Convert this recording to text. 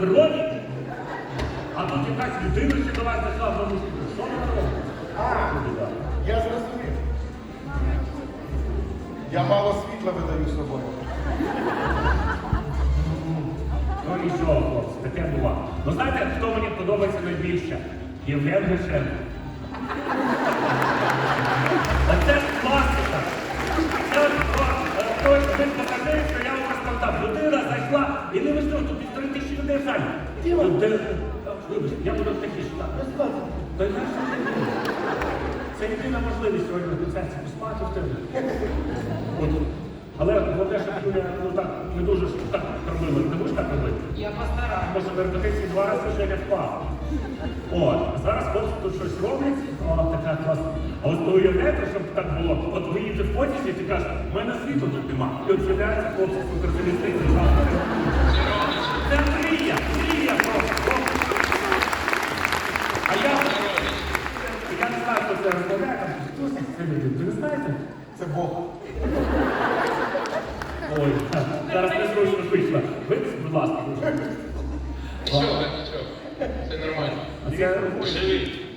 А тут якась людина ще до вас зайшла в бабусі. Що ви робите? А, я зрозумів. Я мало світла видаю з собою. Ну нічого, хлопці, таке бува. Ну знаєте, хто мені подобається найбільше? Євген Гришенко. Люди- Вибач, я буду тихіше. так. Та й знаєш, що ти робиш? Це єдина можливість сьогодні в концерті поспати в тебе. От. Але головне, щоб Юля ну, так, не дуже ж так робила. Не будеш так робити? Я постараюсь. Може, на репетиції два рази вже не впав. От, а зараз хлопці тут щось роблять, о, така класна. А от уявляєте, щоб так було. От ви їдете в потязі, і ти кажеш, в мене світла тут нема. І от з'являються хлопці з суперзалізниці. Це мрія, мрія просто. А я, я не знаю, хто це розмовляє, там хтось це люди. Ви не знаєте? Це Бог. Ой, зараз не зручно вийшло. Ви, будь ласка, дуже. Нічого, нічого. Це нормально. А це Живий.